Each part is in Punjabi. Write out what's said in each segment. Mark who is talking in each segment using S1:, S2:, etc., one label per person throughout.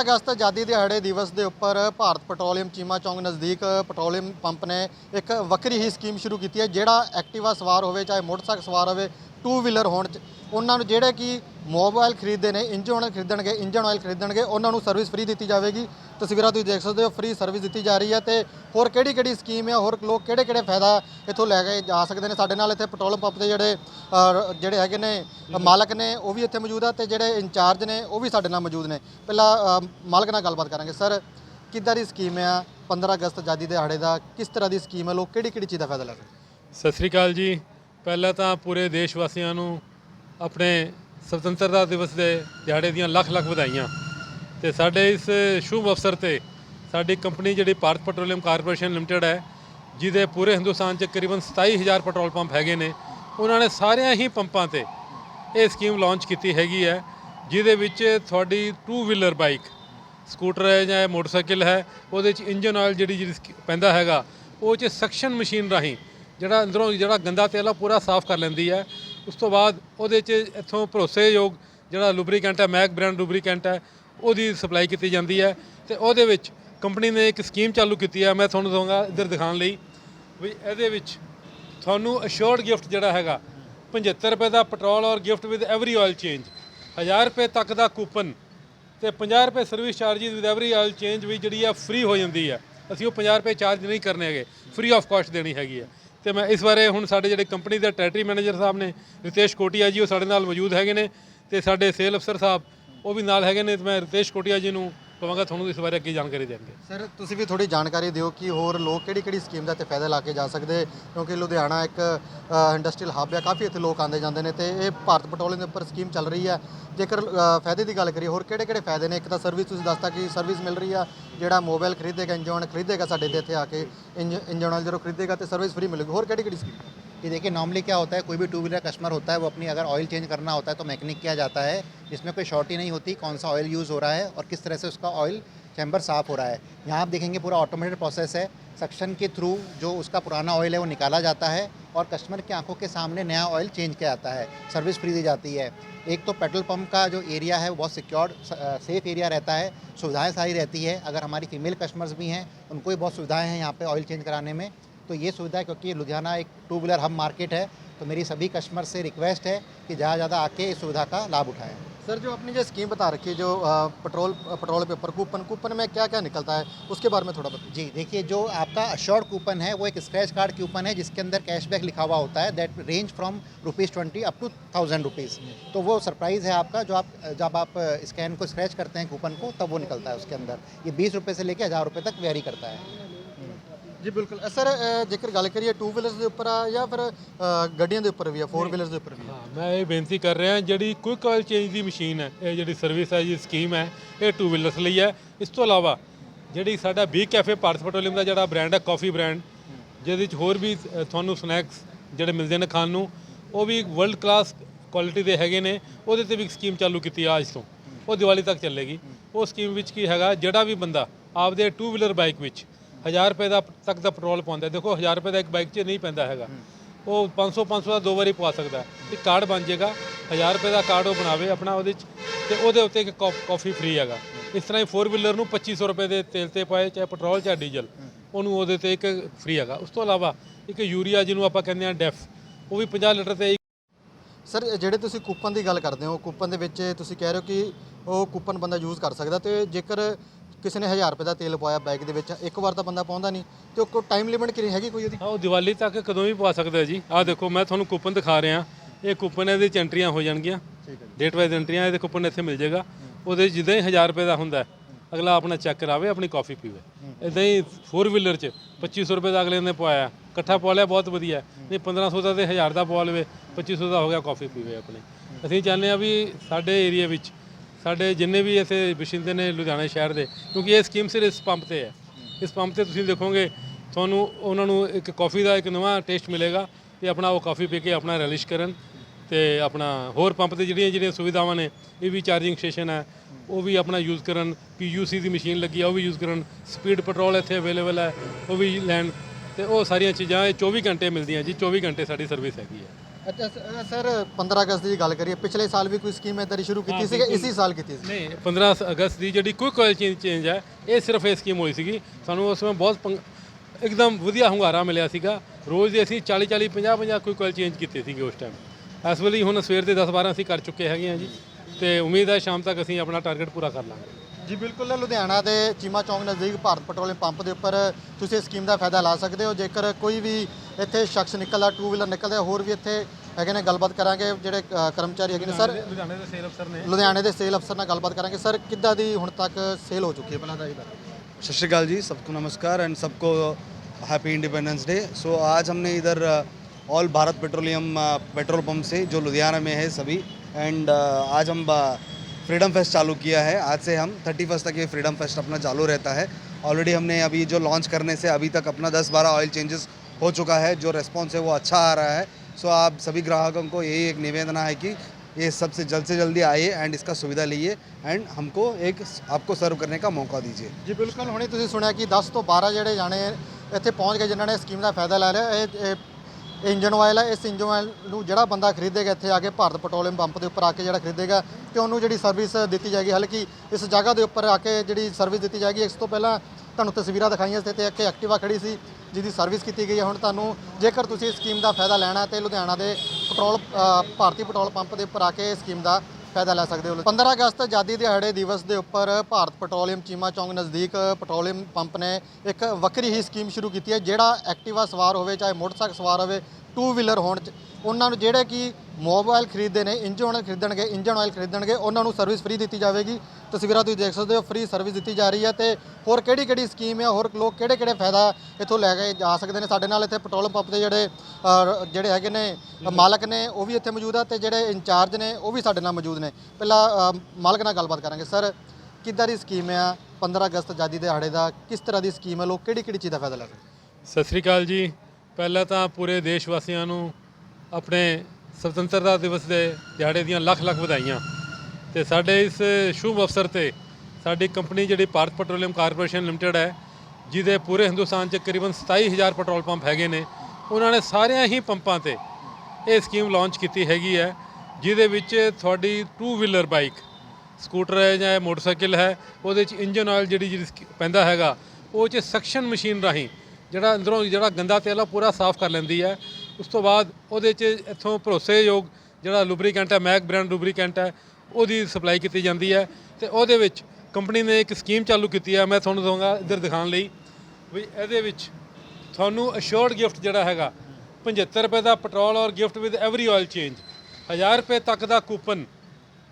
S1: 15 ਅਗਸਤ ਆਜ਼ਾਦੀ ਦਿਹਾੜੇ ਦਿਵਸ ਦੇ ਉੱਪਰ ਭਾਰਤ ਪੈਟਰੋਲੀਅਮ ਚੀਮਾ ਚੌਂਕ ਨਜ਼ਦੀਕ ਪੈਟਰੋਲੀਅਮ ਪੰਪ ਨੇ ਇੱਕ ਵੱਖਰੀ ਹੀ ਸਕੀਮ ਸ਼ੁਰੂ ਕੀਤੀ ਹੈ, ਜਿਹੜਾ ਐਕਟਿਵਾ ਸਵਾਰ ਹੋਵੇ, ਚਾਹੇ ਮੋਟਰਸਾਈਕਲ ਸਵਾਰ ਹੋਵੇ ਟੂ ਵੀਲਰ ਹੋਣ ਚ। ਉਹਨਾਂ ਨੂੰ ਜਿਹੜੇ ਕਿ ਮੋਬਾਈਲ ਖਰੀਦਦੇ ਨੇ ਇੰਜਨ ਆਇਲ ਖਰੀਦਣਗੇ ਇੰਜਨ ਆਇਲ ਖਰੀਦਣਗੇ, ਉਹਨਾਂ ਨੂੰ ਸਰਵਿਸ ਫ੍ਰੀ ਦਿੱਤੀ ਜਾਵੇਗੀ। ਤਸਵੀਰਾਂ ਤੁਸੀਂ ਦੇਖ ਸਕਦੇ ਹੋ ਫ੍ਰੀ ਸਰਵਿਸ ਦਿੱਤੀ ਜਾ ਰਹੀ ਹੈ ਤੇ ਹੋਰ ਕਿਹੜੀ ਕਿਹੜੀ ਸਕੀਮ ਹੈ ਹੋਰ ਲੋਕ ਕਿਹੜੇ ਕਿਹੜੇ ਫਾਇਦਾ ਇੱਥੋਂ ਲੈ ਕੇ ਜਾ ਸਕਦੇ ਨੇ? ਸਾਡੇ ਨਾਲ ਇੱਥੇ ਪੈਟਰੋਲ ਪੰਪ ਦੇ ਜਿਹੜੇ ਅ, ਜਿਹੜੇ ਹੈਗੇ ਨੇ ਮਾਲਕ ਨੇ ਉਹ ਵੀ ਇੱਥੇ ਮੌਜੂਦ ਆ ਤੇ ਜਿਹੜੇ ਇੰਚਾਰਜ ਨੇ ਉਹ ਵੀ ਸਾਡੇ ਨਾਲ ਮੌਜੂਦ ਨੇ। ਪਹਿਲਾਂ ਅ, ਮਾਲਕ ਨਾਲ ਗੱਲਬਾਤ ਕਰਾਂਗੇ। ਸਰ ਕਿੱਦਾਂ ਦੀ ਸਕੀਮ ਆ? 15 ਅਗਸਤ ਆਜ਼ਾਦੀ ਦਿਹਾੜੇ ਦਾ ਕਿਸ ਤਰ੍ਹਾਂ ਦੀ ਸਕੀਮ ਹੈ ਲੋਕ ਕਿਹੜੀ ਕਿਹੜੀ ਚੀਜ਼ ਦਾ ਫਾਇਦਾ ਲੈ ਸਕਦੇ
S2: ਸਤਿ ਸ੍ਰੀ ਅਕਾਲ ਜੀ। ਪਹਿਲਾਂ ਤਾਂ ਪੂਰੇ ਦੇਸ਼ ਵਾਸੀਆਂ ਨੂੰ ਆਪਣੇ ਸੁਤੰਤਰਤਾ ਦਿਵਸ ਦੇ ਦਿਹਾੜੇ ਦੀਆਂ ਲੱਖ ਲੱਖ ਵਧਾਈਆਂ। ਤੇ ਸਾਡੇ ਇਸ ਸ਼ੁਭ ਅਵਸਰ ਤੇ ਸਾਡੀ ਕੰਪਨੀ ਜਿਹੜੀ ਭਾਰਤ ਪੈਟਰੋਲੀਅਮ ਕਾਰਪੋਰੇਸ਼ਨ ਲਿਮਟਿਡ ਹੈ, ਜਿਹਦੇ ਪੂਰੇ ਹਿੰਦੁਸਤਾਨ 'ਚ ਤਕਰੀਬਨ 27000 ਪੈਟਰੋਲ ਪੰਪ ਹੈਗੇ ਨੇ, ਉਹਨਾਂ ਨੇ ਸਾਰਿਆਂ ਹੀ ਪੰਪਾਂ ਤੇ ਇਹ ਸਕੀਮ ਲਾਂਚ ਕੀਤੀ ਹੈਗੀ ਹੈ, ਜਿਹਦੇ ਵਿੱਚ ਤੁਹਾਡੀ ਟੂ ਵੀਲਰ ਬਾਈਕ ਸਕੂਟਰ ਹੈ ਜਾਂ ਮੋਟਰਸਾਈਕਲ ਹੈ, ਉਹਦੇ 'ਚ ਇੰਜਨ ਆਇਲ ਜਿਹੜੀ ਜਿਹੜੀ ਸਕ- ਪੈਂਦਾ ਹੈਗਾ, ਉਹ 'ਚ ਸਕਸ਼ਨ ਮਸ਼ੀਨ ਰਾਹੀਂ ਜਿਹੜਾ ਅੰਦਰੋਂ ਜਿਹੜਾ ਗੰਦਾ ਤੇਲ ਆ ਪੂਰਾ ਸਾਫ਼ ਕਰ ਲੈਂਦੀ ਹੈ, ਉਸ ਤੋਂ ਬਾਅਦ ਉਹਦੇ 'ਚ ਇੱਥੋਂ ਭਰੋਸੇਯੋਗ ਜਿਹੜਾ ਲੁਬਰੀਕੈਂਟ ਹੈ ਮੈਕ ਬ੍ਰਾਂਡ ਲੁਬਰੀਕੈਂਟ ਹੈ ਉਹਦੀ ਸਪਲਾਈ ਕੀਤੀ ਜਾਂਦੀ ਹੈ ਤੇ ਉਹਦੇ ਵਿੱਚ ਕੰਪਨੀ ਨੇ ਇੱਕ ਸਕੀਮ ਚਾਲੂ ਕੀਤੀ ਹੈ, ਮੈਂ ਤੁਹਾਨੂੰ ਦਵਾਂਗਾ ਇੱਧਰ ਦਿਖਾਉਣ ਲਈ। ਵੀ ਇਹਦੇ ਵਿੱਚ ਤੁਹਾਨੂੰ ਅਸ਼ੋਰਡ ਗਿਫਟ ਜਿਹੜਾ ਹੈਗਾ 75 ਰੁਪਏ ਦਾ ਪੈਟਰੋਲ ਔਰ gift with every oil change 1000 ਰੁਪਏ ਤੱਕ ਦਾ ਕੂਪਨ ਤੇ 50 ਰੁਪਏ service charges with every oil change ਵੀ ਜਿਹੜੀ ਆ ਫ੍ਰੀ ਹੋ ਜਾਂਦੀ ਹੈ। ਅਸੀਂ ਉਹ 50 ਰੁਪਏ ਚਾਰਜ ਨਹੀਂ ਕਰਨੇ ਹੈਗੇ ਫ੍ਰੀ ਆਫ ਕਾਸਟ ਦੇਣੀ ਹੈਗੀ ਹੈ। ਤੇ ਮੈਂ ਇਸ ਬਾਰੇ ਹੁਣ ਸਾਡੇ ਜਿਹੜੇ ਕੰਪਨੀ ਦੇ ਟੈਰੀਟਰੀ ਮੈਨੇਜਰ ਸਾਹਿਬ ਨੇ, ਰਿਤੇਸ਼ ਕੋਟੀਆ ਜੀ ਉਹ ਸਾਡੇ ਨਾਲ ਮੌਜੂਦ ਹੈਗੇ ਨੇ ਤੇ ਸਾਡੇ ਸੇਲ ਅਫਸਰ ਸਾਹਿਬ ਉਹ ਵੀ ਨਾਲ ਹੈਗੇ ਨੇ ਤੇ ਮੈਂ ਰਿਤੇਸ਼ ਕੋਟਿਆ ਜੀ ਨੂੰ ਕਹਾਂਗਾ ਤੁਹਾਨੂੰ ਇਸ ਬਾਰੇ ਅੱਗੇ ਜਾਣਕਾਰੀ ਦੇਣਗੇ।
S1: ਸਰ, ਤੁਸੀਂ ਵੀ ਥੋੜੀ ਜਾਣਕਾਰੀ ਦਿਓ ਕਿ ਹੋਰ ਲੋਕ ਕਿਹੜੀ ਕਿਹੜੀ ਸਕੀਮ ਦਾ ਇੱਥੇ ਫਾਇਦਾ ਲਾ ਕੇ ਜਾ ਸਕਦੇ? ਕਿਉਂਕਿ ਲੁਧਿਆਣਾ ਇੱਕ ਇੰਡਸਟਰੀਅਲ ਹੱਬ ਹੈ ਕਾਫੀ ਇੱਥੇ ਲੋਕ ਆਉਂਦੇ ਜਾਂਦੇ ਨੇ ਤੇ ਇਹ ਭਾਰਤ ਪੈਟਰੋਲੀਅਮ ਦੇ ਉੱਪਰ ਸਕੀਮ ਚੱਲ ਰਹੀ ਹੈ ਜੇਕਰ ਫਾਇਦੇ ਦੀ ਗੱਲ ਕਰੀਏ, ਹੋਰ ਕਿਹੜੇ ਕਿਹੜੇ ਫਾਇਦੇ ਨੇ? ਇੱਕ ਤਾਂ ਸਰਵਿਸ ਤੁਸੀਂ ਦੱਸਤਾ ਕਿ ਸਰਵਿਸ ਮਿਲ ਰਹੀ ਆ, ਜਿਹੜਾ ਮੋਬਾਈਲ ਖਰੀਦੇਗਾ ਇੰਜਨ ਖਰੀਦੇਗਾ ਸਾਡੇ ਤੇ ਇੱਥੇ ਆ ਕੇ ਇੰਜਨ ਵਾਲ ਜਦੋਂ ਖਰੀਦੇਗਾ ਤੇ ਸਰਵਿਸ ਫ੍ਰੀ ਮਿਲੇਗੀ। ਹੋਰ ਕਿਹੜੀ ਕਿਹੜੀ ਸਕੀਮ?
S3: कि देखिए नॉर्मली क्या होता है, कोई भी टू व्हीलर कस्टमर होता है, वो अपनी अगर ऑयल चेंज करना होता है तो मैकेनिक किया जाता है। जिसमें कोई शॉर्टी नहीं होती, कौन सा ऑयल यूज़ हो रहा है और किस तरह से उसका ऑयल चैम्बर साफ़ हो रहा है। यहाँ आप देखेंगे, पूरा ऑटोमेटेड प्रोसेस है। सक्शन के थ्रू जो उसका पुराना ऑयल है, वो निकाला जाता है और कस्टमर की आँखों के सामने नया ऑयल चेंज किया जाता है। सर्विस फ्री दी जाती है। एक तो पेट्रोल पंप का जो एरिया है, वो बहुत सिक्योर्ड सेफ़ एरिया रहता है। सुविधाएँ सारी रहती है। अगर हमारी फीमेल कस्टमर्स भी हैं, उनको भी बहुत सुविधाएँ हैं यहाँ पे ऑयल चेंज कराने में। तो ये सुविधा है क्योंकि लुधियाना एक टू व्हीलर हम मार्केट है तो मेरी सभी कस्टमर से रिक्वेस्ट है कि ज़्यादा ज़्यादा आके इस सुविधा का लाभ उठाएँ।
S1: सर जो आपने जो स्कीम बता रखी है जो पेट्रोल पेट्रोल के ऊपर कूपन कूपन में क्या क्या निकलता है उसके बारे में थोड़ा बताइए।
S3: जी देखिए जो आपका अश्योर्ड कूपन है वो एक स्क्रैच कार्ड कूपन है जिसके अंदर कैशबैक लिखा हुआ होता है that range from rupees twenty up to thousand rupees तो वो सरप्राइज़ है आपका जो आप जब आप स्कैन को स्क्रैच करते हैं कूपन को तब वो निकलता है उसके अंदर। ये बीस रुपये से लेकर हज़ार रुपये तक वेरी करता है।
S1: ਜੀ ਬਿਲਕੁਲ। ਸਰ ਜੇਕਰ ਗੱਲ ਕਰੀਏ ਟੂ ਵੀਲਰਸ ਦੇ ਉੱਪਰ ਆ ਜਾਂ ਫਿਰ ਗੱਡੀਆਂ ਦੇ ਉੱਪਰ ਵੀ ਆ ਫੋਰ ਵੀਲਰਸ ਦੇ ਉੱਪਰ ਵੀ ਆ?
S2: ਹਾਂ ਮੈਂ ਇਹ ਬੇਨਤੀ ਕਰ ਰਿਹਾ ਜਿਹੜੀ ਕੁਇਕ ਆਇਲ ਚੇਂਜ ਦੀ ਮਸ਼ੀਨ ਹੈ ਇਹ ਜਿਹੜੀ ਸਰਵਿਸ ਹੈ ਜੀ ਸਕੀਮ ਹੈ ਇਹ ਟੂ ਵੀਲਰਸ ਲਈ ਹੈ। ਇਸ ਤੋਂ ਇਲਾਵਾ ਜਿਹੜੀ ਸਾਡਾ ਬੀ ਕੈਫੇ ਭਾਰਤ ਪੈਟਰੋਲੀਅਮ ਦਾ ਜਿਹੜਾ ਬ੍ਰਾਂਡ ਹੈ ਕਾਫੀ ਬ੍ਰਾਂਡ ਜਿਹਦੇ ਵਿੱਚ ਹੋਰ ਵੀ ਤੁਹਾਨੂੰ ਸਨੈਕਸ ਜਿਹੜੇ ਮਿਲਦੇ ਨੇ ਖਾਣ ਨੂੰ ਉਹ ਵੀ ਵਰਲਡ ਕਲਾਸ ਕੁਆਲਿਟੀ ਦੇ ਹੈਗੇ ਨੇ। ਉਹਦੇ ਤੇ ਵੀ ਇੱਕ ਸਕੀਮ ਚਾਲੂ ਕੀਤੀ ਆ ਅੱਜ ਤੋਂ। ਉਹ ਦੀਵਾਲੀ ਤੱਕ ਚੱਲੇਗੀ। ਉਹ ਸਕੀਮ ਵਿੱਚ ਕੀ ਹੈਗਾ ਜਿਹੜਾ ਵੀ ਬੰਦਾ ਆਪਦੇ ਟੂ ਵੀਲਰ ਬਾਈਕ ਵਿੱਚ 1000 ਰੁਪਏ ਦਾ ਤੱਕ ਦਾ ਪੈਟਰੋਲ ਪਾਉਂਦਾ ਦੇਖੋ 1000 ਰੁਪਏ ਦਾ ਇੱਕ ਬਾਈਕ 'ਚ ਨਹੀਂ ਪੈਂਦਾ ਹੈਗਾ। ਉਹ 500 500 ਦਾ ਦੋ ਵਾਰੀ ਪਵਾ ਸਕਦਾ ਇੱਕ ਕਾਰਡ ਬਣ ਜਾਏਗਾ। 1000 ਰੁਪਏ ਦਾ ਕਾਰਡ ਉਹ ਬਣਾਵੇ ਆਪਣਾ ਉਹਦੇ 'ਚ ਤੇ ਉਹਦੇ ਉੱਤੇ ਇੱਕ ਕੌਫ- ਕਾਫੀ ਫ੍ਰੀ ਹੈਗਾ। ਇਸ ਤਰ੍ਹਾਂ ਹੀ 4 ਵੀਲਰ ਨੂੰ 2500 ਰੁਪਏ ਦੇ ਤੇਲ ਤੇ ਪਾਏ, ਚਾਹੇ ਪੈਟਰੋਲ, ਚਾਹੇ ਡੀਜ਼ਲ, ਉਹਨੂੰ ਉਹਦੇ ਤੇ ਇੱਕ ਫ੍ਰੀ ਹੈਗਾ। ਉਸ ਤੋਂ ਇਲਾਵਾ ਇੱਕ ਯੂਰੀਆ ਜਿਹਨੂੰ ਆਪਾਂ ਕਹਿੰਦੇ ਆ ਡੈਫ, ਉਹ ਵੀ 50 ਲੀਟਰ ਤੇ
S1: ਸਰ ਜਿਹੜੇ ਤੁਸੀਂ ਕੂਪਨ ਦੀ ਗੱਲ ਕਰਦੇ ਹੋ, ਕੂਪਨ ਦੇ ਵਿੱਚ ਤੁਸੀਂ ਕਹਿ ਰਹੇ ਹੋ ਕਿ ਉਹ ਕੂਪਨ ਬੰਦਾ ਯੂਜ਼ ਕਰ ਸਕਦਾ ਤੇ ਜੇਕਰ ਕਿਸੇ ਨੇ 1000 ਰੁਪਏ ਦਾ ਤੇਲ ਪਵਾਇਆ ਬਾਈਕ ਦੇ ਵਿੱਚ ਇੱਕ ਵਾਰ ਤਾਂ ਬੰਦਾ ਪਾਉਂਦਾ ਨਹੀਂ ਤੇ ਉਹ ਕੋ ਟਾਈਮ ਲਿਮਿਟ ਕਿੰਨੀ ਹੈਗੀ ਕੋਈ ਉਹਦੀ?
S2: ਹਾਂ ਉਹ ਦੀਵਾਲੀ ਤੱਕ ਕਦੋਂ ਵੀ ਪਵਾ ਸਕਦਾ ਜੀ। ਆਹ ਦੇਖੋ ਮੈਂ ਤੁਹਾਨੂੰ ਕੂਪਨ ਦਿਖਾ ਰਿਹਾ। ਇਹ ਕੂਪਨ ਇਹਦੇ ਚ ਐਂਟਰੀਆਂ ਹੋ ਜਾਣਗੀਆਂ।
S1: ਠੀਕ ਹੈ
S2: ਡੇਟ ਵਾਈਜ਼ ਐਂਟਰੀਆਂ ਇਹਦੇ ਕੂਪਨ ਇੱਥੇ ਮਿਲ ਜਾਏਗਾ। ਉਹਦੇ 'ਚ ਜਿੱਦਾਂ ਹੀ 1000 ਰੁਪਏ ਦਾ ਹੁੰਦਾ ਹੈ, ਅਗਲਾ ਆਪਣਾ ਚੈੱਕ ਕਰਾਵੇ ਆਪਣੀ ਕਾਫੀ ਪੀਵੇ। ਇਦਾਂ ਹੀ 4 ਵੀਲਰ 'ਚ 2500 ਰੁਪਏ ਦਾ ਅਗਲੇ ਨੇ ਪਵਾਇਆ। ਇਕੱਠਾ ਪਵਾ ਲਿਆ ਬਹੁਤ ਵਧੀਆ। ਹੈ। ਨਹੀਂ 1500 ਦਾ ਤੇ 1000 ਦਾ ਪਵਾ ਲਵੇ 2500 ਦਾ ਹੋ ਗਿਆ ਕਾਫੀ ਪੀਵੇ ਆਪਣੀ। ਅਸੀਂ ਚਾਹੁੰਦੇ ਆ ਵੀ ਸਾਡੇ ਏਰੀਆ ਵਿੱਚ ਸਾਡੇ ਜਿੰਨੇ ਵੀ ਇੱਥੇ ਵਸਿੰਦੇ ਨੇ ਲੁਧਿਆਣਾ ਸ਼ਹਿਰ ਦੇ, ਕਿਉਂਕਿ ਇਹ ਸਕੀਮ ਸਿਰ ਇਸ ਪੰਪ ਤੇ ਹੈ। ਇਸ ਪੰਪ ਤੇ ਤੁਸੀਂ ਦੇਖੋਗੇ, ਤੁਹਾਨੂੰ ਉਹਨਾਂ ਨੂੰ ਇੱਕ ਕਾਫੀ ਦਾ ਇੱਕ ਨਵਾਂ ਟੇਸਟ ਮਿਲੇਗਾ ਤੇ ਆਪਣਾ ਉਹ ਕਾਫੀ ਪੀ ਕੇ ਆਪਣਾ ਰੈਲਿਸ਼ ਕਰਨ ਤੇ ਆਪਣਾ ਹੋਰ ਪੰਪ ਤੇ ਜਿਹੜੀਆਂ ਜਿਹੜੀਆਂ ਸੁਵਿਧਾਵਾਂ ਨੇ, ਇਹ ਵੀ ਚਾਰਜਿੰਗ ਸਟੇਸ਼ਨ ਹੈ, ਉਹ ਵੀ ਆਪਣਾ ਯੂਜ਼ ਕਰਨ ਪੀਯੂਸੀ ਦੀ ਮਸ਼ੀਨ ਲੱਗੀ ਆ, ਉਹ ਵੀ ਯੂਜ਼ ਕਰਨ ਸਪੀਡ ਪੈਟਰੋਲ ਇੱਥੇ ਅਵੇਲੇਬਲ ਹੈ, ਉਹ ਵੀ ਲੈਣ ਤੇ ਉਹ ਸਾਰੀਆਂ ਚੀਜ਼ਾਂ ਇਹ 24 ਘੰਟੇ ਮਿਲਦੀਆਂ ਜੀ 24 ਘੰਟੇ ਸਾਡੀ ਸਰਵਿਸ ਹੈਗੀ ਹੈ।
S1: ਅੱਛਾ ਸ- ਸਰ 15 ਅਗਸਤ ਦੀ ਗੱਲ ਕਰੀਏ ਪਿਛਲੇ ਸਾਲ ਵੀ ਕੋਈ ਸਕੀਮ ਇਦਾਂ ਦੀ ਸ਼ੁਰੂ ਕੀਤੀ ਸੀ ਕਿ ਇਸੇ ਸਾਲ ਕੀਤੀ ਸੀ
S2: ਨਹੀਂ 15 ਅਗਸਤ ਦੀ ਜਿਹੜੀ ਕੁਇਕ ਆਇਲ ਚੇਂਜ ਚੇਂਜ ਹੈ ਇਹ ਸਿਰਫ ਇਹ ਸਕੀਮ ਹੋਈ ਸੀਗੀ। ਸਾਨੂੰ ਉਸ ਵਿੱਚ ਬਹੁਤ ਪੰਗ- ਇੱਕਦਮ ਵਧੀਆ ਹੁੰਗਾਰਾ ਮਿਲਿਆ ਸੀਗਾ। ਰੋਜ਼ ਦੇ ਅਸੀਂ 40 40 50 50 ਕੁਇਕ ਆਇਲ ਚੇਂਜ ਕੀਤੇ ਸੀਗੇ ਉਸ ਟਾਈਮ ਇਸ ਵੇਲੇ ਹੁਣ ਸਵੇਰ ਦੇ 10 12 ਅਸੀਂ ਕਰ ਚੁੱਕੇ ਹੈਗੇ ਹਾਂ ਜੀ। ਤੇ ਉਮੀਦ ਹੈ ਸ਼ਾਮ ਤੱਕ ਅਸੀਂ ਆਪਣਾ ਟਾਰਗੇਟ ਪੂਰਾ ਕਰ ਲਾਂਗੇ।
S1: ਜੀ ਬਿਲਕੁਲ। ਲੁਧਿਆਣਾ ਦੇ ਚੀਮਾ ਚੌਂਕ ਨਜ਼ਦੀਕ ਭਾਰਤ ਪੈਟਰੋਲੀਅਮ ਪੰਪ ਦੇ ਉੱਪਰ ਤੁਸੀਂ ਇਸ ਸਕੀਮ ਦਾ ਫਾਇਦਾ ਲਾ ਸਕਦੇ ਹੋ। ਜੇਕਰ ਕੋਈ ਵੀ ਇੱਥੇ ਸ਼ਖਸ ਨਿਕਲਦਾ ਟੂ ਵੀਲਰ ਨਿਕਲਦਾ ਹੋਰ ਵੀ ਇੱਥੇ ਹੈਗੇ ਨੇ ਗੱਲਬਾਤ ਕਰਾਂਗੇ ਜਿਹੜੇ ਅ, ਕਰਮਚਾਰੀ ਹੈਗੇ ਨੇ ਸਰ
S2: ਲੁਧਿਆਣੇ ਦੇ ਸੇਲ ਅਫਸਰ ਨੇ
S1: ਲੁਧਿਆਣੇ ਦੇ ਸੇਲ ਅਫਸਰ ਨਾਲ ਗੱਲਬਾਤ ਕਰਾਂਗੇ ਸਰ ਕਿੱਦਾਂ ਦੀ ਹੁਣ ਤੱਕ ਸੇਲ ਹੋ ਚੁੱਕੀ ਹੈ ਪਹਿਲਾਂ ਦਾ ਇਹ ਦੱਸੋ
S4: सत श्रीकाल जी सबको नमस्कार एंड सबको हैप्पी इंडिपेंडेंस डे सो आज हमने इधर all Bharat petroleum petrol pump से जो लुधियाना में है सभी एंड आज हम फ्रीडम फेस्ट चालू किया है आज से हम थर्टी फर्स्ट तक ये फ्रीडम फेस्ट अपना चालू रहता है ऑलरेडी हमने अभी जो लॉन्च करने से अभी तक अपना 10-12 ऑयल चेंजेस हो चुका है जो रेस्पॉन्स है वो अच्छा आ रहा है सो आप सभी ग्राहकों को यही एक निवेदना है कि ये सबसे जल्द से जल्दी आइए एंड इसका सुविधा लीजिए एंड हमको एक आपको सर्व करने का मौका दीजिए
S1: ਜੀ ਬਿਲਕੁਲ ਹੁਣੇ ਤੁਸੀਂ ਸੁਣਿਆ ਕਿ 10 ਤੋਂ 12 ਜਿਹੜੇ ਜਾਣੇ ਇੱਥੇ ਪਹੁੰਚ ਗਏ ਜਿਨ੍ਹਾਂ ਨੇ ਇਸ ਸਕੀਮ ਦਾ ਫਾਇਦਾ ਲੈ ਲਿਆ ਇਹ ਇਹ ਇੰਜਨ ਆਇਲ ਹੈ ਇਸ ਇੰਜਨ ਆਇਲ ਨੂੰ ਜਿਹੜਾ ਬੰਦਾ ਖਰੀਦੇਗਾ ਇੱਥੇ ਆ ਕੇ ਭਾਰਤ ਪੈਟਰੋਲੀਅਮ ਪੰਪ ਦੇ ਉੱਪਰ ਆ ਕੇ ਜਿਹੜਾ ਖਰੀਦੇਗਾ ਤੇ ਉਹਨੂੰ ਜਿਹੜੀ ਸਰਵਿਸ ਦਿੱਤੀ ਜਾਏਗੀ ਹਾਲਾਂਕਿ ਇਸ ਜਗ੍ਹਾ ਦੇ ਉੱਪਰ ਆ ਕੇ ਜਿਹੜੀ ਸਰਵਿਸ ਦਿੱਤੀ ਜਾਏਗੀ ਇਸ ਤੋਂ ਪਹਿਲਾਂ ਤੁਹਾਨੂੰ ਤਸਵੀਰਾਂ ਦਿਖਾਈਆਂ ਸੀ ਤੇ ਇੱਕ ਐਕਟਿਵਾ ਖੜੀ ਸੀ ਜਿਹਦੀ ਸਰਵਿਸ ਕੀਤੀ ਗਈ ਹੈ। ਹੁਣ ਤੁਹਾਨੂੰ ਜੇਕਰ ਤੁਸੀਂ ਇਸ ਸਕੀਮ ਦਾ ਫਾਇਦਾ ਲੈਣਾ ਹੈ ਤੇ ਲੁਧਿਆਣਾ ਦੇ ਪੈਟਰੋਲ ਭਾਰਤੀ ਪੈਟਰੋਲ ਪੰਪ ਦੇ ਉੱਪਰ ਆ ਕੇ ਇਸ ਸਕੀਮ ਦਾ ਫਾਇਦਾ ਲੈ ਸਕਦੇ ਹੋ। 15 ਅਗਸਤ ਆਜ਼ਾਦੀ ਦਿਹਾੜੇ ਦਿਵਸ ਦੇ ਉੱਪਰ ਭਾਰਤ ਪੈਟਰੋਲੀਅਮ ਚੀਮਾ ਚੌਂਕ ਨਜ਼ਦੀਕ ਪੈਟਰੋਲੀਅਮ ਪੰਪ ਨੇ ਇੱਕ ਵੱਖਰੀ ਹੀ ਸਕੀਮ ਸ਼ੁਰੂ ਕੀਤੀ ਹੈ, ਜਿਹੜਾ ਐਕਟਿਵਾ ਸਵਾਰ ਹੋਵੇ, ਚਾਹੇ ਮੋਟਰਸਾਈਕਲ ਸਵਾਰ ਹੋਵੇ ਟੂ ਵੀਲਰ ਹੋਣ ਚ ਉਹਨਾਂ ਨੂੰ ਜਿਹੜੇ ਕਿ ਮੋਬਾਈਲ ਖਰੀਦਦੇ ਨੇ ਇੰਜਨ ਆਇਲ ਖਰੀਦਣਗੇ ਇੰਜਨ ਆਇਲ ਖਰੀਦਣਗੇ ਉਹਨਾਂ ਨੂੰ ਸਰਵਿਸ ਫ੍ਰੀ ਦਿੱਤੀ ਜਾਵੇਗੀ। ਤਸਵੀਰਾਂ ਤੁਸੀਂ ਦੇਖ ਸਕਦੇ ਹੋ ਫ੍ਰੀ ਸਰਵਿਸ ਦਿੱਤੀ ਜਾ ਰਹੀ ਹੈ ਤੇ ਹੋਰ ਕਿਹੜੀ ਕਿਹੜੀ ਸਕੀਮ ਹੈ ਹੋਰ ਲੋਕ ਕਿਹੜੇ ਕਿਹੜੇ ਫਾਇਦਾ ਇੱਥੋਂ ਲੈ ਕੇ ਜਾ ਸਕਦੇ ਨੇ? ਸਾਡੇ ਨਾਲ ਇੱਥੇ ਪੈਟਰੋਲ ਪੰਪ ਦੇ ਜਿਹੜੇ ਅ, ਜਿਹੜੇ ਹੈਗੇ ਨੇ ਮਾਲਕ ਨੇ ਉਹ ਵੀ ਇੱਥੇ ਮੌਜੂਦ ਆ ਤੇ ਜਿਹੜੇ ਇੰਚਾਰਜ ਨੇ ਉਹ ਵੀ ਸਾਡੇ ਨਾਲ ਮੌਜੂਦ ਨੇ। ਪਹਿਲਾਂ ਅ, ਮਾਲਕ ਨਾਲ ਗੱਲਬਾਤ ਕਰਾਂਗੇ। ਸਰ ਕਿੱਦਾਂ ਦੀ ਸਕੀਮ ਆ? 15 ਅਗਸਤ ਆਜ਼ਾਦੀ ਦਿਹਾੜੇ ਦਾ ਕਿਸ ਤਰ੍ਹਾਂ ਦੀ ਸਕੀਮ ਹੈ ਲੋਕ ਕਿਹੜੀ ਕਿਹੜੀ ਚੀਜ਼ ਦਾ ਫਾਇਦਾ ਲੈ ਸਕਦੇ
S2: ਸਤਿ ਸ੍ਰੀ ਅਕਾਲ ਜੀ। ਪਹਿਲਾਂ ਤਾਂ ਪੂਰੇ ਦੇਸ਼ ਵਾਸੀਆਂ ਨੂੰ ਆਪਣੇ ਸੁਤੰਤਰਤਾ ਦਿਵਸ ਦੇ ਦਿਹਾੜੇ ਦੀਆਂ ਲੱਖ ਲੱਖ ਵਧਾਈਆਂ। ਤੇ ਸਾਡੇ ਇਸ ਸ਼ੁਭ ਅਵਸਰ ਤੇ ਸਾਡੀ ਕੰਪਨੀ ਜਿਹੜੀ ਭਾਰਤ ਪੈਟਰੋਲੀਅਮ ਕਾਰਪੋਰੇਸ਼ਨ ਲਿਮਟਿਡ ਹੈ, ਜਿਹਦੇ ਪੂਰੇ ਹਿੰਦੁਸਤਾਨ 'ਚ ਕਰੀਬਨ 27000 ਪੈਟਰੋਲ ਪੰਪ ਹੈਗੇ ਨੇ, ਉਹਨਾਂ ਨੇ ਸਾਰਿਆਂ ਹੀ ਪੰਪਾਂ ਤੇ ਇਹ ਸਕੀਮ ਲਾਂਚ ਕੀਤੀ ਹੈਗੀ ਹੈ, ਜਿਹਦੇ ਵਿੱਚ ਤੁਹਾਡੀ ਟੂ ਵੀਲਰ ਬਾਈਕ ਸਕੂਟਰ ਹੈ ਜਾਂ ਮੋਟਰਸਾਈਕਲ ਹੈ, ਉਹਦੇ 'ਚ ਇੰਜਨ ਆਇਲ ਜਿਹੜੀ ਜਿਹੜੀ ਸਕ- ਪੈਂਦਾ ਹੈਗਾ, ਉਹ 'ਚ ਸਕਸ਼ਨ ਮਸ਼ੀਨ ਰਾਹੀਂ ਜਿਹੜਾ ਅੰਦਰੋਂ ਜਿਹੜਾ ਗੰਦਾ ਤੇਲ ਆ ਪੂਰਾ ਸਾਫ਼ ਕਰ ਲੈਂਦੀ ਹੈ। ਉਸ ਤੋਂ ਬਾਅਦ ਉਹਦੇ 'ਚ ਇੱਥੋਂ ਭਰੋਸੇਯੋਗ ਜਿਹੜਾ ਲੁਬਰੀਕੈਂਟ ਹੈ ਮੈਕ ਬ੍ਰਾਂਡ ਲੁਬਰੀਕੈਂਟ ਹੈ, ਉਹਦੀ ਸਪਲਾਈ ਕੀਤੀ ਜਾਂਦੀ ਹੈ ਤੇ ਉਹਦੇ ਵਿੱਚ ਕੰਪਨੀ ਨੇ ਇੱਕ ਸਕੀਮ ਚਾਲੂ ਕੀਤੀ ਹੈ, ਮੈਂ ਤੁਹਾਨੂੰ ਦਵਾਂਗਾ ਇੱਧਰ ਦਿਖਾਉਣ ਲਈ। ਵੀ ਇਹਦੇ ਵਿੱਚ ਤੁਹਾਨੂੰ ਅਸ਼ੋਰਡ ਗਿਫਟ ਜਿਹੜਾ ਹੈਗਾ 75 ਰੁਪਏ ਦਾ ਪੈਟਰੋਲ ਔਰ gift with every oil change 1000 ਰੁਪਏ ਤੱਕ ਦਾ ਕੂਪਨ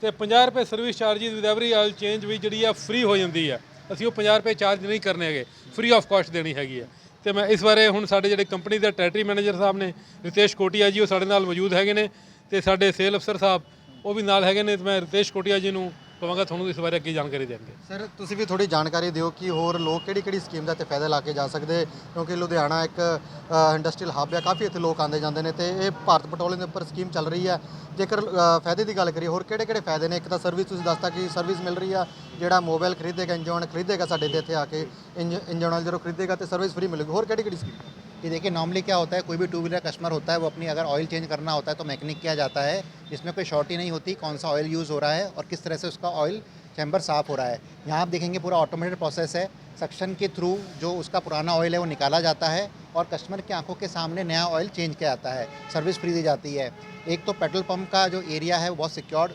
S2: ਤੇ 50 ਰੁਪਏ service charges with every oil change ਵੀ ਜਿਹੜੀ ਆ ਫ੍ਰੀ ਹੋ ਜਾਂਦੀ ਹੈ। ਅਸੀਂ ਉਹ 50 ਰੁਪਏ ਚਾਰਜ ਨਹੀਂ ਕਰਨੇ ਹੈਗੇ ਫ੍ਰੀ ਆਫ ਕਾਸਟ ਦੇਣੀ ਹੈਗੀ ਹੈ। ਤੇ ਮੈਂ ਇਸ ਬਾਰੇ ਹੁਣ ਸਾਡੇ ਜਿਹੜੇ ਕੰਪਨੀ ਦੇ ਟੈਰੀਟਰੀ ਮੈਨੇਜਰ ਸਾਹਿਬ ਨੇ, ਰਿਤੇਸ਼ ਕੋਟੀਆ ਜੀ, ਉਹ ਸਾਡੇ ਨਾਲ ਮੌਜੂਦ ਹੈਗੇ ਨੇ ਤੇ ਸਾਡੇ ਸੇਲ ਅਫਸਰ ਸਾਹਿਬ, ਉਹ ਵੀ ਨਾਲ ਹੈਗੇ ਨੇ ਤੇ ਮੈਂ ਰਿਤੇਸ਼ ਕੋਟੀਆ ਜੀ ਨੂੰ ਪਵਾਂਗਾ ਤੁਹਾਨੂੰ ਇਸ ਬਾਰੇ ਅੱਗੇ ਜਾਣਕਾਰੀ ਦੇਣਗੇ।
S1: ਸਰ, ਤੁਸੀਂ ਵੀ ਥੋੜੀ ਜਾਣਕਾਰੀ ਦਿਓ ਕਿ ਹੋਰ ਲੋਕ ਕਿਹੜੀ ਕਿਹੜੀ ਸਕੀਮ ਦਾ ਤੇ ਫਾਇਦਾ ਲਾ ਕੇ ਜਾ ਸਕਦੇ? ਕਿਉਂਕਿ ਲੁਧਿਆਣਾ ਇੱਕ ਇੰਡਸਟਰੀਅਲ ਹੱਬ ਹੈ ਕਾਫੀ ਇੱਥੇ ਲੋਕ ਆਉਂਦੇ ਜਾਂਦੇ ਨੇ ਤੇ ਇਹ ਭਾਰਤ ਪੈਟਰੋਲੀਅਮ ਦੇ ਉੱਪਰ ਸਕੀਮ ਚੱਲ ਰਹੀ ਹੈ ਜੇਕਰ ਫਾਇਦੇ ਦੀ ਗੱਲ ਕਰੀਏ, ਹੋਰ ਕਿਹੜੇ ਕਿਹੜੇ ਫਾਇਦੇ ਨੇ? ਇੱਕ ਤਾਂ ਸਰਵਿਸ ਤੁਸੀਂ ਦੱਸਤਾ ਕਿ ਸਰਵਿਸ ਮਿਲ ਰਹੀ ਆ, ਜਿਹੜਾ ਮੋਬਾਈਲ ਖਰੀਦੇਗਾ ਇੰਜਨ ਖਰੀਦੇਗਾ ਸਾਡੇ ਇੱਥੇ ਆ ਕੇ ਇੰਜਨ ਨਾਲ ਜਦੋਂ ਖਰੀਦੇਗਾ ਤੇ ਸਰਵਿਸ ਫ੍ਰੀ ਮਿਲੇਗੀ। ਹੋਰ ਕਿਹੜੀ ਕਿਹੜੀ ਸਕੀਮ?
S3: ਹੈ ये देखिए नॉर्मली क्या होता है, कोई भी टू व्हीलर कस्टमर होता है, वो अपनी अगर ऑयल चेंज करना होता है तो मैकेनिक किया जाता है, जिसमें कोई शॉर्टी नहीं होती, कौन सा ऑयल यूज़ हो रहा है और किस तरह से उसका ऑयल चैम्बर साफ़ हो रहा है। यहाँ आप देखेंगे पूरा ऑटोमेटेड प्रोसेस है सक्शन के थ्रू जो उसका पुराना ऑयल है, वो निकाला जाता है और कस्टमर की आँखों के सामने नया ऑयल चेंज किया जाता है सर्विस फ्री दी जाती है। एक तो पेट्रोल पंप का जो एरिया है, वो बहुत सिक्योर्ड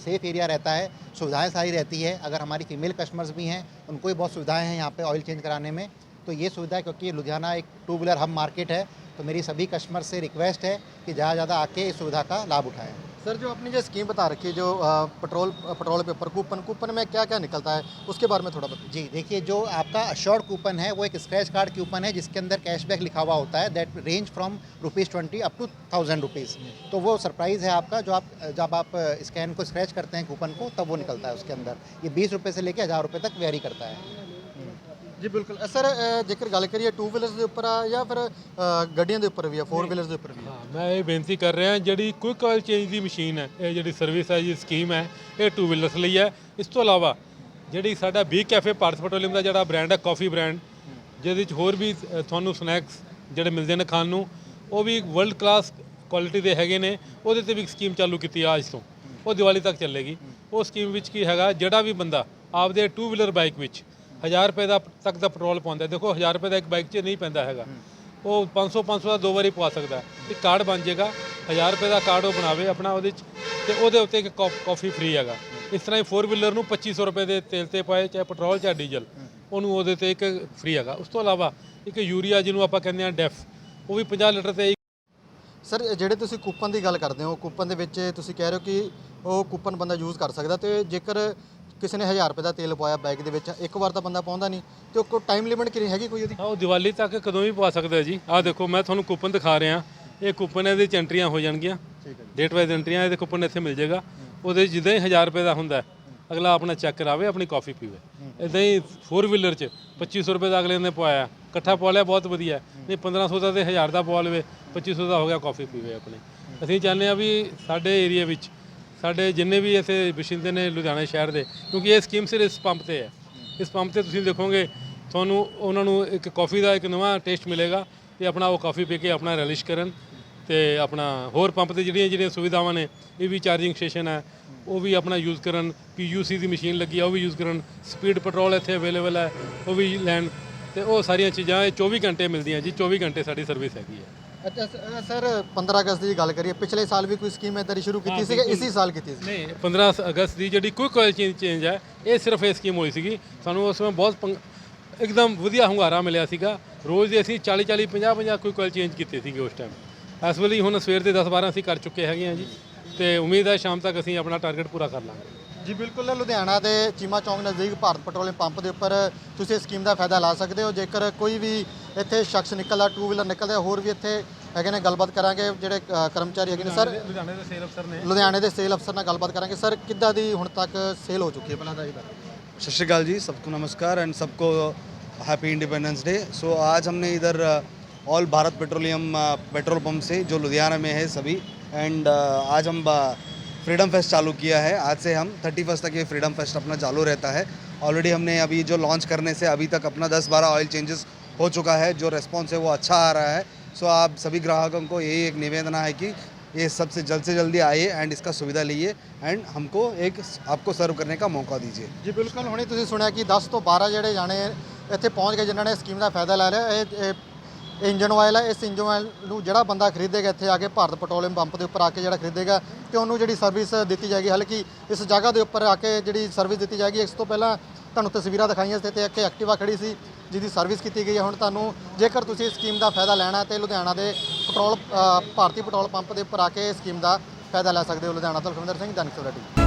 S3: सेफ़ एरिया रहता है, सुविधाएँ सारी रहती है। अगर हमारी फीमेल कस्टमर्स भी हैं, उनको भी बहुत सुविधाएँ हैं यहाँ पे ऑयल चेंज कराने में। तो ये सुविधा है क्योंकि लुधियाना एक टू व्हीलर हम मार्केट है तो मेरी सभी कस्टमर से रिक्वेस्ट है कि ज़्यादा ज़्यादा आके इस सुविधा का लाभ उठाएँ।
S1: सर जो आपने जो स्कीम बता रखी है जो पेट्रोल पेट्रोल पे ऊपर कूपन कूपन में क्या क्या निकलता है उसके बारे में थोड़ा बताइए।
S3: जी देखिए जो आपका अश्योर्ड कूपन है वो एक स्क्रैच कार्ड कूपन है जिसके अंदर कैशबैक लिखा हुआ होता है that range from rupees twenty up to thousand rupees तो वो सरप्राइज़ है आपका जो आप जब आप स्कैन को स्क्रैच करते हैं कूपन को तब वो निकलता है उसके अंदर। ये बीस रुपये से लेकर हज़ार रुपये तक वेरी करता है।
S1: ਜੀ ਬਿਲਕੁਲ। ਅ, ਸਰ ਅ, ਜੇਕਰ ਗੱਲ ਕਰੀਏ ਟੂ ਵੀਲਰਸ ਦੇ ਉੱਪਰ ਆ ਜਾਂ ਫਿਰ ਅ, ਗੱਡੀਆਂ ਦੇ ਉੱਪਰ ਵੀ ਆ ਫੋਰ ਵੀਲਰਸ ਦੇ ਉੱਪਰ ਵੀ ਆ?
S2: ਹਾਂ ਮੈਂ ਇਹ ਬੇਨਤੀ ਕਰ ਰਿਹਾ ਜਿਹੜੀ ਕੁਇਕ ਆਇਲ ਚੇਂਜ ਦੀ ਮਸ਼ੀਨ ਹੈ ਇਹ ਜਿਹੜੀ ਸਰਵਿਸ ਹੈ ਜੀ ਸਕੀਮ ਹੈ ਇਹ ਟੂ ਵੀਲਰਸ ਲਈ ਹੈ। ਇਸ ਤੋਂ ਇਲਾਵਾ ਜਿਹੜੀ ਸਾਡਾ ਬੀ ਕੈਫੇ ਭਾਰਤ ਪੈਟਰੋਲੀਅਮ ਦਾ ਜਿਹੜਾ ਬ੍ਰਾਂਡ ਹੈ ਕਾਫੀ ਬ੍ਰਾਂਡ ਜਿਹਦੇ ਵਿੱਚ ਹੋਰ ਵੀ ਅ, ਤੁਹਾਨੂੰ ਸਨੈਕਸ ਜਿਹੜੇ ਮਿਲਦੇ ਨੇ ਖਾਣ ਨੂੰ ਉਹ ਵੀ ਵਰਲਡ ਕਲਾਸ ਕੁਆਲਿਟੀ ਦੇ ਹੈਗੇ ਨੇ। ਉਹਦੇ ਤੇ ਵੀ ਇੱਕ ਸਕੀਮ ਚਾਲੂ ਕੀਤੀ ਆ ਅੱਜ ਤੋਂ। ਉਹ ਦੀਵਾਲੀ ਤੱਕ ਚੱਲੇਗੀ। ਉਹ ਸਕੀਮ ਵਿੱਚ ਕੀ ਹੈਗਾ ਜਿਹੜਾ ਵੀ ਬੰਦਾ ਆਪਦੇ ਟੂ ਵੀਲਰ ਬਾਈਕ ਵਿੱਚ 1000 ਰੁਪਏ ਦਾ ਤੱਕ ਦਾ ਪੈਟਰੋਲ ਪਾਉਂਦਾ ਦੇਖੋ 1000 ਰੁਪਏ ਦਾ ਇੱਕ ਬਾਈਕ 'ਚ ਨਹੀਂ ਪੈਂਦਾ ਹੈਗਾ। ਉਹ 500 500 ਦਾ ਦੋ ਵਾਰੀ ਪਵਾ ਸਕਦਾ ਇੱਕ ਕਾਰਡ ਬਣ ਜਾਏਗਾ 1000 ਰੁਪਏ ਦਾ ਕਾਰਡ ਉਹ ਬਣਾਵੇ ਆਪਣਾ ਉਹਦੇ 'ਚ, ਤੇ ਉਹਦੇ ਉੱਤੇ ਇੱਕ ਕੌ- ਕਾਫੀ ਫ੍ਰੀ ਹੈਗਾ। ਇਸ ਤਰ੍ਹਾਂ ਹੀ 4 ਵੀਲਰ ਨੂੰ 2500 ਰੁਪਏ ਦੇ ਤੇਲ ਤੇ ਪਾਏ, ਚਾਹੇ ਪੈਟਰੋਲ, ਚਾਹੇ ਡੀਜ਼ਲ, ਉਹਨੂੰ ਉਹਦੇ ਤੇ ਇੱਕ ਫ੍ਰੀ ਹੈਗਾ। ਉਸ ਤੋਂ ਇਲਾਵਾ ਇੱਕ ਯੂਰੀਆ ਜਿਹਨੂੰ ਆਪਾਂ ਕਹਿੰਦੇ ਆ ਡੈਫ, ਉਹ ਵੀ 50 ਲੀਟਰ ਤੇ
S1: ਸਰ, ਜਿਹੜੇ ਤੁਸੀਂ ਕੂਪਨ ਦੀ ਗੱਲ ਕਰਦੇ ਹੋ, ਕੂਪਨ ਦੇ ਵਿੱਚ ਤੁਸੀਂ ਕਹਿ ਰਹੇ ਹੋ ਕਿ ਉਹ ਕੂਪਨ ਬੰਦਾ ਯੂਜ਼ ਕਰ ਸਕਦਾ, ਤੇ ਜੇਕਰ ਕਿਸੇ ਨੇ 1000 ਰੁਪਏ ਦਾ ਤੇਲ ਪਵਾਇਆ ਬਾਈਕ ਦੇ ਵਿੱਚ ਇੱਕ ਵਾਰ ਤਾਂ ਬੰਦਾ ਪਾਉਂਦਾ ਨਹੀਂ ਤੇ ਉਹ ਟਾਈਮ ਲਿਮਿਟ ਕਿੰਨੀ ਹੈਗੀ ਕੋਈ ਉਹਦੀ?
S2: ਹਾਂ ਉਹ ਦੀਵਾਲੀ ਤੱਕ ਕਦੋਂ ਵੀ ਪਵਾ ਸਕਦਾ ਜੀ। ਆਹ ਦੇਖੋ ਮੈਂ ਤੁਹਾਨੂੰ ਕੂਪਨ ਦਿਖਾ ਰਿਹਾ। ਇਹ ਕੂਪਨ ਇਹਦੇ ਚ ਐਂਟਰੀਆਂ ਹੋ ਜਾਣਗੀਆਂ।
S1: ਠੀਕ ਹੈ
S2: ਡੇਟ ਵਾਈਜ਼ ਐਂਟਰੀਆਂ ਇਹਦੇ ਕੂਪਨ ਇੱਥੇ ਮਿਲ ਜਾਏਗਾ। ਉਹਦੇ ਜਿੱਦਾਂ ਹੀ 1000 ਰੁਪਏ ਦਾ ਹੁੰਦਾ ਅਗਲਾ ਆਪਣਾ ਚੈੱਕ ਕਰਾਵੇ ਆਪਣੀ ਕਾਫੀ ਪੀਵੇ। ਇਦਾਂ ਹੀ 4 ਵੀਲਰ 'ਚ 2500 ਰੁਪਏ ਦਾ ਅਗਲੇ ਨੇ ਪਵਾਇਆ। ਇਕੱਠਾ ਪਵਾ ਲਿਆ ਬਹੁਤ ਵਧੀਆ। ਨਹੀਂ 1500 ਦਾ ਤੇ 1000 ਦਾ ਪਵਾ ਲਵੇ 2500 ਦਾ ਹੋ ਗਿਆ ਕਾਫੀ ਪੀਵੇ ਆਪਣੀ। ਅਸੀਂ ਚਾਹੁੰਦੇ ਆ ਵੀ ਸਾਡੇ ਏਰੀਆ ਵਿੱਚ ਸਾਡੇ ਜਿੰਨੇ ਵੀ ਇੱਥੇ ਵਸਿੰਦੇ ਨੇ ਲੁਧਿਆਣਾ ਸ਼ਹਿਰ ਦੇ, ਕਿਉਂਕਿ ਇਹ ਸਕੀਮ ਸਿਰ ਇਸ ਪੰਪ ਤੇ ਹੈ। ਇਸ ਪੰਪ ਤੇ ਤੁਸੀਂ ਦੇਖੋਗੇ, ਤੁਹਾਨੂੰ ਉਹਨਾਂ ਨੂੰ ਇੱਕ ਕਾਫੀ ਦਾ ਇੱਕ ਨਵਾਂ ਟੇਸਟ ਮਿਲੇਗਾ ਤੇ ਆਪਣਾ ਉਹ ਕਾਫੀ ਪੀ ਕੇ ਆਪਣਾ ਰਿਲਿਸ਼ ਕਰਨ ਤੇ ਆਪਣਾ ਹੋਰ ਪੰਪ ਤੇ ਜਿਹੜੀਆਂ ਜਿਹੜੀਆਂ ਸੁਵਿਧਾਵਾਂ ਨੇ, ਇਹ ਵੀ ਚਾਰਜਿੰਗ ਸਟੇਸ਼ਨ ਹੈ, ਉਹ ਵੀ ਆਪਣਾ ਯੂਜ਼ ਕਰਨ ਪੀਯੂਸੀ ਦੀ ਮਸ਼ੀਨ ਲੱਗੀ ਆ, ਉਹ ਵੀ ਯੂਜ਼ ਕਰਨ ਸਪੀਡ ਪੈਟਰੋਲ ਇੱਥੇ ਅਵੇਲੇਬਲ ਹੈ, ਉਹ ਵੀ ਲੈਣ ਤੇ ਉਹ ਸਾਰੀਆਂ ਚੀਜ਼ਾਂ ਇਹ 24 ਘੰਟੇ ਮਿਲਦੀਆਂ ਜੀ 24 ਘੰਟੇ ਸਾਡੀ ਸਰਵਿਸ ਹੈਗੀ ਹੈ।
S1: ਅੱਛਾ ਸ- ਸਰ 15 ਅਗਸਤ ਦੀ ਗੱਲ ਕਰੀਏ ਪਿਛਲੇ ਸਾਲ ਵੀ ਕੋਈ ਸਕੀਮ ਇਦਾਂ ਦੀ ਸ਼ੁਰੂ ਕੀਤੀ ਸੀ ਕਿ ਇਸੇ ਸਾਲ ਕੀਤੀ ਸੀ?
S2: ਨਹੀਂ 15 ਅਗਸਤ ਦੀ ਜਿਹੜੀ ਕੁਇਕ ਆਇਲ ਚੇਂਜ ਚੇਂਜ ਹੈ ਇਹ ਸਿਰਫ ਇਹ ਸਕੀਮ ਹੋਈ ਸੀਗੀ। ਸਾਨੂੰ ਉਸ ਵਿੱਚ ਬਹੁਤ ਪੰਗ- ਇੱਕਦਮ ਵਧੀਆ ਹੁੰਗਾਰਾ ਮਿਲਿਆ ਸੀਗਾ। ਰੋਜ਼ ਦੇ ਅਸੀਂ 40 40 50 50 ਕੁਇਕ ਆਇਲ ਚੇਂਜ ਕੀਤੇ ਸੀਗੇ ਉਸ ਟਾਈਮ ਇਸ ਵੇਲੇ ਹੁਣ ਸਵੇਰ ਦੇ 10 12 ਅਸੀਂ ਕਰ ਚੁੱਕੇ ਹੈਗੇ ਹਾਂ ਜੀ। ਤੇ ਉਮੀਦ ਹੈ ਸ਼ਾਮ ਤੱਕ ਅਸੀਂ ਆਪਣਾ ਟਾਰਗੇਟ ਪੂਰਾ ਕਰ ਲਾਂਗੇ।
S1: ਜੀ ਬਿਲਕੁਲ ਲੁਧਿਆਣਾ ਦੇ ਚੀਮਾ ਚੌਂਕ ਨਜ਼ਦੀਕ ਭਾਰਤ ਪੈਟਰੋਲੀਅਮ ਪੰਪ ਦੇ ਉੱਪਰ ਤੁਸੀਂ ਇਸ ਸਕੀਮ ਦਾ ਫਾਇਦਾ ਲਾ ਸਕਦੇ ਹੋ ਜੇਕਰ ਕੋਈ ਵੀ ਇੱਥੇ ਸ਼ਖਸ ਨਿਕਲਦਾ ਟੂ ਵੀਲਰ ਨਿਕਲਦਾ ਹੋਰ ਵੀ ਇੱਥੇ ਹੈਗੇ ਨੇ ਗੱਲਬਾਤ ਕਰਾਂਗੇ ਜਿਹੜੇ ਅ, ਕਰਮਚਾਰੀ ਹੈਗੇ ਨੇ ਸਰ
S2: ਲੁਧਿਆਣੇ ਦੇ ਸੇਲ ਅਫਸਰ ਨੇ
S1: ਲੁਧਿਆਣੇ ਦੇ ਸੇਲ ਅਫਸਰ ਨਾਲ ਗੱਲਬਾਤ ਕਰਾਂਗੇ ਸਰ ਕਿੱਦਾਂ ਦੀ ਹੁਣ ਤੱਕ ਸੇਲ ਹੋ ਚੁੱਕੀ ਹੈ ਪਹਿਲਾਂ ਦਾ ਇਹਦਾ
S4: सत श्रीकाल जी सबको नमस्कार एंड सबको हैप्पी इंडिपेंडेंस डे सो आज हमने इधर all Bharat petroleum petrol pump से जो लुधियाना में है सभी एंड आज हम फ्रीडम फेस्ट चालू किया है आज से हम थर्टी फर्स्ट तक ये फ्रीडम फेस्ट अपना चालू रहता है ऑलरेडी हमने अभी जो लॉन्च करने से अभी तक अपना 10-12 ऑयल चेंजेस हो चुका है जो रेस्पॉन्स है वो अच्छा आ रहा है सो आप सभी ग्राहकों को यही एक निवेदना है कि ये सबसे जल्द से जल्दी आइए एंड इसका सुविधा लीजिए एंड हमको एक आपको सर्व करने का मौका दीजिए
S1: ਜੀ ਬਿਲਕੁਲ ਹੁਣੇ ਤੁਸੀਂ ਸੁਣਿਆ ਕਿ 10 ਤੋਂ 12 ਜਿਹੜੇ ਜਾਣੇ ਇੱਥੇ ਪਹੁੰਚ ਗਏ ਜਿਨ੍ਹਾਂ ਨੇ ਸਕੀਮ ਦਾ ਫਾਇਦਾ ਲੈ ਲਿਆ ਇਹ ਇਹ ਇੰਜਨ ਆਇਲ ਹੈ ਇਸ ਇੰਜਨ ਆਇਲ ਨੂੰ ਜਿਹੜਾ ਬੰਦਾ ਖਰੀਦੇਗਾ ਇੱਥੇ ਆ ਕੇ ਭਾਰਤ ਪੈਟਰੋਲੀਅਮ ਪੰਪ ਦੇ ਉੱਪਰ ਆ ਕੇ ਜਿਹੜਾ ਖਰੀਦੇਗਾ ਤੇ ਉਹਨੂੰ ਜਿਹੜੀ ਸਰਵਿਸ ਦਿੱਤੀ ਜਾਏਗੀ, ਹਾਲਾਂਕਿ ਇਸ ਜਗ੍ਹਾ ਦੇ ਉੱਪਰ ਆ ਕੇ ਜਿਹੜੀ ਸਰਵਿਸ ਦਿੱਤੀ ਜਾਏਗੀ, ਇਸ ਤੋਂ ਪਹਿਲਾਂ ਤੁਹਾਨੂੰ ਤਸਵੀਰਾਂ ਦਿਖਾਈਆਂ ਸੀ ਤੇ ਇੱਕ ਐਕਟਿਵਾ ਖੜੀ ਸੀ ਜਿਹਦੀ ਸਰਵਿਸ ਕੀਤੀ ਗਈ ਹੈ। ਹੁਣ ਤੁਹਾਨੂੰ ਜੇਕਰ ਤੁਸੀਂ ਇਸ ਸਕੀਮ ਦਾ ਫਾਇਦਾ ਲੈਣਾ ਹੈ ਤੇ ਲੁਧਿਆਣਾ ਦੇ ਪੈਟਰੋਲ ਭਾਰਤੀ ਪੈਟਰੋਲ ਪੰਪ ਦੇ ਉੱਪਰ ਆ ਕੇ ਇਸ ਸਕੀਮ ਦਾ ਫਾਇਦਾ ਲੈ ਸਕਦੇ ਹੋ। ਲੁਧਿਆਣਾ ਤੋਂ ਲਖਵਿੰਦਰ ਸਿੰਘ, ਦਨਕ ਸਵੇਰਾ